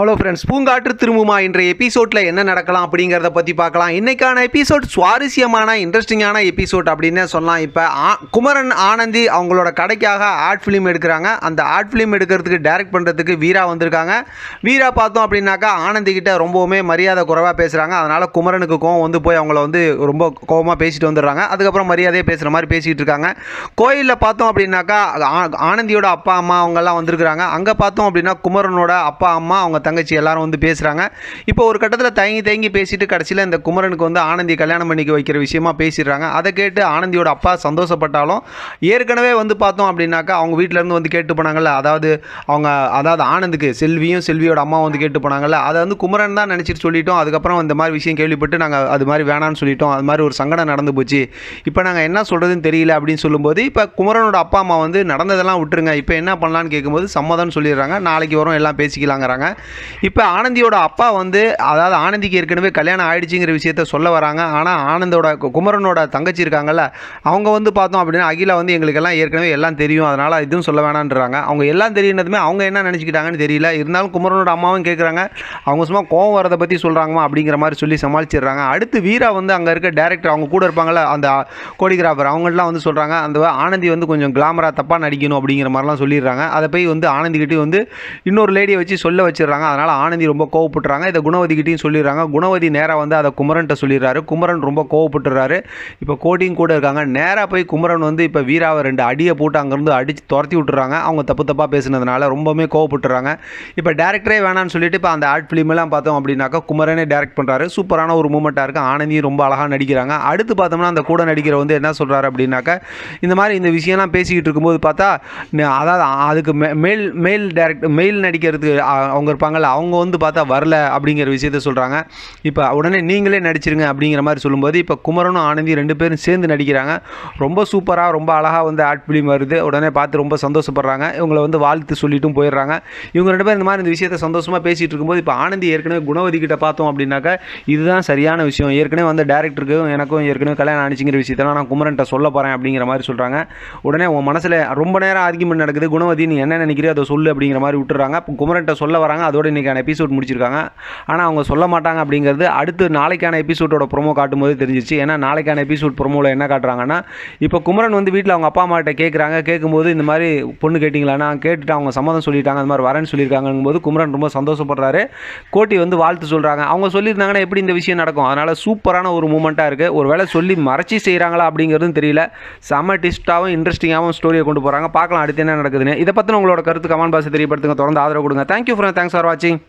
Hello friends பூங்காற்று திரும்புமா என்ற எபிசோடில் என்ன நடக்கலாம் அப்படிங்கிறத பற்றி பார்க்கலாம். இன்றைக்கான எபிசோட் சுவாரஸ்யமான இன்ட்ரெஸ்டிங்கான எபிசோட் அப்படின்னு சொல்லலாம். இப்போ குமரன் ஆனந்தி அவங்களோட கடைக்காக ஆட் ஃபிலிம் எடுக்கிறாங்க. அந்த ஆட் ஃபிலிம் எடுக்கிறதுக்கு டைரக்ட் பண்ணுறதுக்கு வீரா வந்திருக்காங்க. வீரா பார்த்தோம் அப்படின்னாக்கா ஆனந்தி கிட்ட ரொம்பவுமே மரியாதை குறைவாக பேசுகிறாங்க அதனால் குமரனுக்கு கோவம் வந்து போய் அவங்கள வந்து ரொம்ப கோவமாக பேசிட்டு வந்துடுறாங்க. அதுக்கப்புறம் மரியாதையாக பேசுகிற மாதிரி பேசிகிட்டு இருக்காங்க. கோயிலில் பார்த்தோம் அப்படின்னாக்கா ஆ- ஆனந்தியோட அப்பா அம்மா அவங்கெல்லாம் வந்திருக்கிறாங்க. அங்கே பார்த்தோம் அப்படின்னா குமரனோட அப்பா அம்மா அவங்க தங்கச்சி எல்லாரும் வந்து பேசுகிறாங்க இப்போ ஒரு கட்டத்தில் தயங்கி தயங்கி பேசிட்டு கடைசியில் இந்த குமரனுக்கு வந்து ஆனந்தி கல்யாணம் பண்ணிக்க வைக்கிற விஷயமா பேசிடுறாங்க. அதை கேட்டு ஆனந்தியோட அப்பா சந்தோஷப்பட்டாலும் ஏற்கனவே வந்து பார்த்தோம் அப்படின்னாக்கா அவங்க வீட்டிலேருந்து இருந்து வந்து கேட்டு போனாங்கல்ல. அதாவது அவங்க அதாவது ஆனந்துக்கு செல்வியும் செல்வியோட அம்மா வந்து கேட்டு போனாங்கல்ல. அதை வந்து குமரன் தான் நினச்சிட்டு சொல்லிட்டோம். அதுக்கப்புறம் இந்த மாதிரி விஷயம் கேள்விப்பட்டு நாங்கள் அது மாதிரி வேணான்னு சொல்லிட்டோம். அது மாதிரி ஒரு சங்கடம் நடந்து போச்சு. இப்போ நாங்கள் என்ன சொல்கிறதுன்னு தெரியல அப்படின்னு சொல்லும்போது இப்போ குமரனோட அப்பா அம்மா வந்து நடந்ததெல்லாம் விட்டுருங்க. இப்போ என்ன பண்ணலான்னு கேட்கும்போது சம்மதம்னு சொல்லிடுறாங்க. நாளைக்கு வரும் எல்லாம் பேசிக்கலாங்கிறாங்க. இப்போ ஆனந்தியோட அப்பா வந்து அதாவது ஆனந்திக்கு ஏற்கனவே கல்யாணம் ஆயிடுச்சுங்கிற விஷயத்த சொல்ல வராங்க. ஆனால் ஆனந்தோட குமரனோட தங்கச்சி இருக்காங்கல்ல அவங்க வந்து பார்த்தோம் அப்படின்னா அகிலா வந்து எங்களுக்கெல்லாம் ஏற்கனவே எல்லாம் தெரியும். அதனால் இதுவும் சொல்ல வேணான்றாங்க அவங்க எல்லாம் தெரியுனதுமே அவங்க என்ன நினச்சிக்கிட்டாங்கன்னு தெரியல. இருந்தாலும் குமரனோட அம்மாவும் கேட்குறாங்க அவங்க சும்மா கோவம் வரதை பற்றி சொல்கிறாங்கம்மா அப்படிங்கிற மாதிரி சொல்லி சமாளிச்சிடுறாங்க. அடுத்து வீரா வந்து அங்கே இருக்க டேரக்டர் அவங்க கூட இருப்பாங்கல்ல அந்த கோடிகிராஃபர் அவங்களாம் வந்து சொல்கிறாங்க அந்த ஆனந்தி வந்து கொஞ்சம் கிளாமராக தப்பாக நடிக்கணும் அப்படிங்கிற மாதிரிலாம் சொல்லிடுறாங்க. அதை போய் வந்து ஆனந்திக்கிட்டே வந்து இன்னொரு லேடியை வச்சு சொல்ல வச்சிடுறாங்க. அதனால் ஆனந்தி ரொம்ப கோவப்படுறாங்க இதை குணவதிக்கிட்டையும் சொல்லிடுறாங்க. குணவதி நேராக வந்து அதை குமரன்ட்ட சொல்லிடுறாரு. குமரன் ரொம்ப கோவப்பட்டுறாரு. இப்போ கோட்டியும் கூட இருக்காங்க. நேராக போய் குமரன் வந்து இப்போ வீராவை ரெண்டு அடியை போட்டு அங்கேருந்து அடித்து துரத்தி விட்டுறாங்க. அவங்க தப்பு தப்பாக பேசுனதுனால ரொம்பவுமே கோவப்பட்டுறாங்க. இப்போ டேரக்டரே வேணான்னு சொல்லிட்டு இப்போ அந்த ஆர்ட் ஃபிலிமெல்லாம் பார்த்தோம் அப்படின்னாக்கா குமரனே டேரக்ட் பண்ணுறாரு சூப்பரான ஒரு மூமெண்ட்டாக இருக்குது ஆனந்தியும் ரொம்ப அழகாக நடிக்கிறாங்க. அடுத்து பார்த்தோம்னா அந்த கூட நடிக்கிற வந்து என்ன சொல்கிறாரு அப்படின்னாக்கா இந்த மாதிரி இந்த விஷயம்லாம் பேசிக்கிட்டு இருக்கும்போது பார்த்தா அதாவது அதுக்கு மே- மேல் மேல் டேரக்ட் மெயில் நடிக்கிறதுக்கு அவங்க அவங்க இருப்பாங்கள்ல அவங்க வந்து பார்த்தா வரல அப்படிங்கிற விஷயத்த சொல்கிறாங்க இப்போ உடனே நீங்களே நடிச்சிருங்க அப்படிங்கிற மாதிரி சொல்லும்போது இப்போ குமரனும் ஆனந்தி ரெண்டு பேரும் சேர்ந்து நடிக்கிறாங்க. ரொம்ப சூப்பராக ரொம்ப அழகாக வந்து ஆர்ட் ஃபிலிம் வருது. உடனே பார்த்து ரொம்ப சந்தோஷப்படுறாங்க. இவங்களை வந்து வாழ்த்து சொல்லிட்டும் போயிடுறாங்க. இவங்க ரெண்டு பேரும் இந்த மாதிரி இந்த விஷயத்த சந்தோஷமாக பேசிகிட்டு இருக்கும்போது இப்போ ஆனந்தி ஏற்கனவே குணவதி கிட்ட பார்த்தோம் அப்படின்னாக்கா இதுதான் சரியான விஷயம். ஏற்கனவே வந்து டேரக்டருக்கும் எனக்கும் ஏற்கனவே கல்யாணம் ஆனிச்சுங்கிற விஷயத்தெல்லாம் நான் குமரன்ட்ட சொல்ல போகிறேன் அப்படிங்கிற மாதிரி சொல்கிறாங்க உடனே உன் மனசில் ரொம்ப நேரம் ஆர்கியூமெண்ட் நடக்குது. குணவதி நீ என்ன நினைக்கிறீ அதை சொல்லு அப்படிங்கிற மாதிரி விட்டுறாங்க. இப்போ குமரன்ட்ட சொல்ல வராங்க. அதோட இன்றைக்கான எபிசோட் முடிச்சிருக்காங்க. ஆனால் அவங்க சொல்ல மாட்டாங்க அப்படிங்கிறது அடுத்து நாளைக்கான எபிசோடோட ப்ரோமோ காட்டும்போது தெரிஞ்சிச்சு ஏன்னா நாளைக்கான எபிசோட் ப்ரொமோவில் என்ன காட்டுறாங்கன்னா இப்போ குமரன் வந்து வீட்டில் அவங்க அப்பா அம்மாட்ட கேட்குறாங்க கேட்கும்போது இந்த மாதிரி பொண்ணு கேட்டிங்களான்னா கேட்டுட்டு அவங்க சம்மதம் சொல்லிட்டாங்க அந்த மாதிரி வரேன்னு சொல்லியிருக்காங்கங்கும் போது குமரன் ரொம்ப சந்தோஷப்படுறாரு. கோட்டி வந்து வாழ்த்து சொல்கிறாங்க அவங்க சொல்லியிருந்தாங்கன்னா எப்படி இந்த விஷயம் நடக்கும்? அதனால் சூப்பரான ஒரு மூமெண்ட்டாக இருக்குது ஒரு வேளை சொல்லி மறைச்சி செய்கிறாங்களா அப்படிங்கிறதும் தெரியல. செம்ம டிஸ்டாகவும் இன்ட்ரெஸ்டிங்காகவும் ஸ்டோரியை கொண்டு போகிறாங்க பார்க்கலாம் அடுத்து என்ன நடக்குதுன்னு. இதை பற்றின உங்களோட கருத்து கமெண்ட் பாக்ஸ் தெரியப்படுத்துங்க. தொடர்ந்து ஆதரவு கொடுங்க. Thank you for thanks for Rodin.